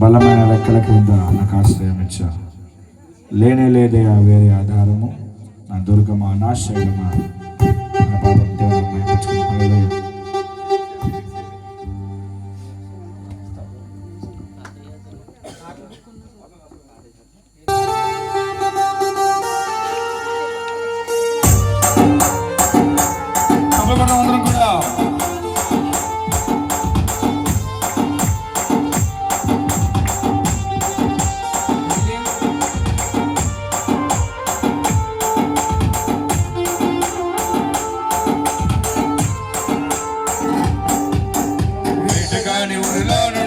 బలమైన రెక్కల కింద నాకు ఆశ్రయం ఇచ్చా లేనే లేదే వేరే ఆధారము. నా దుర్గమా నా శైలమా? నా పాపం காணி உருளான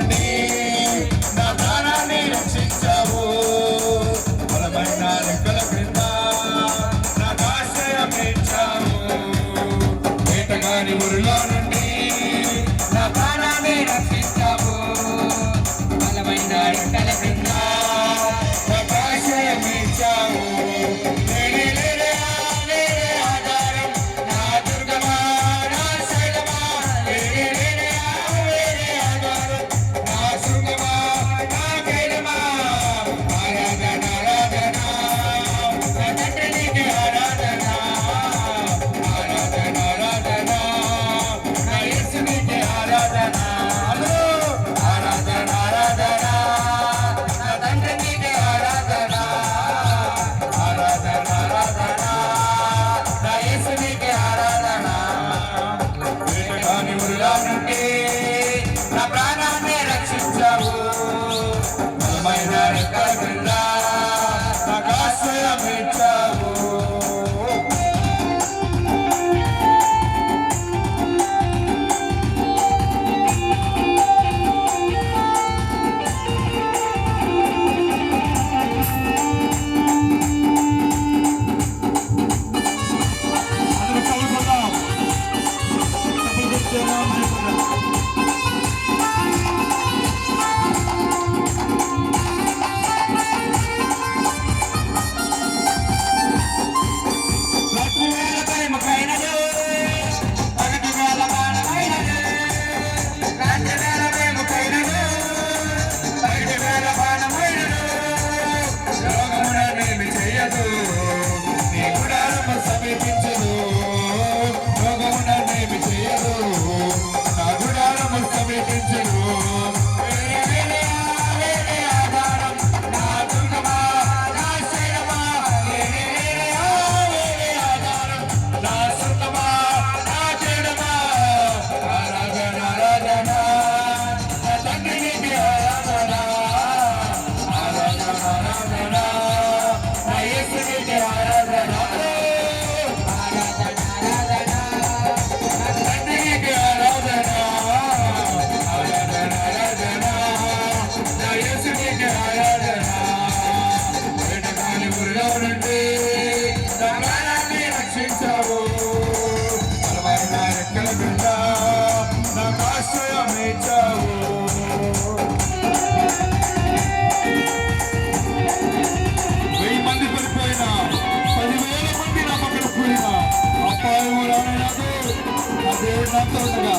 తోడుగా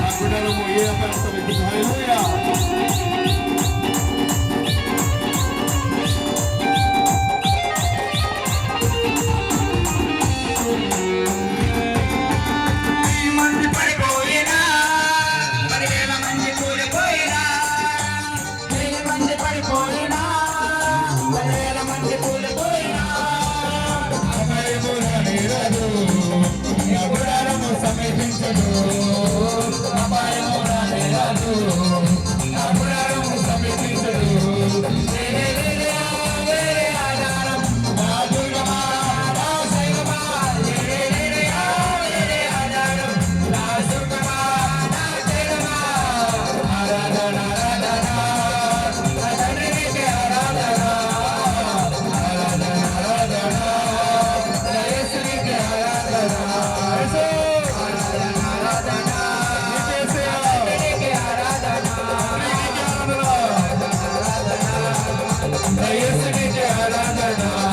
నా బిడ్డలకు ఏ అపరిత Jai Radha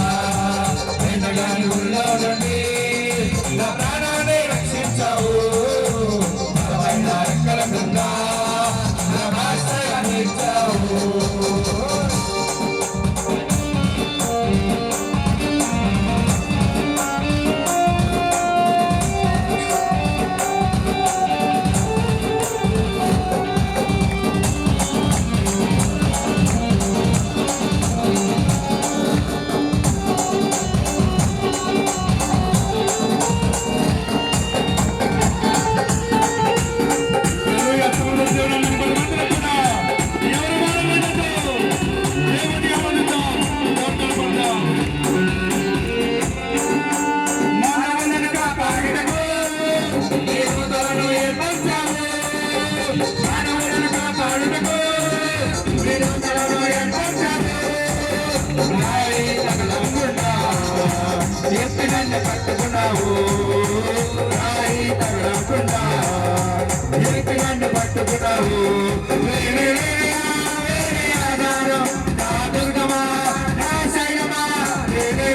వేరే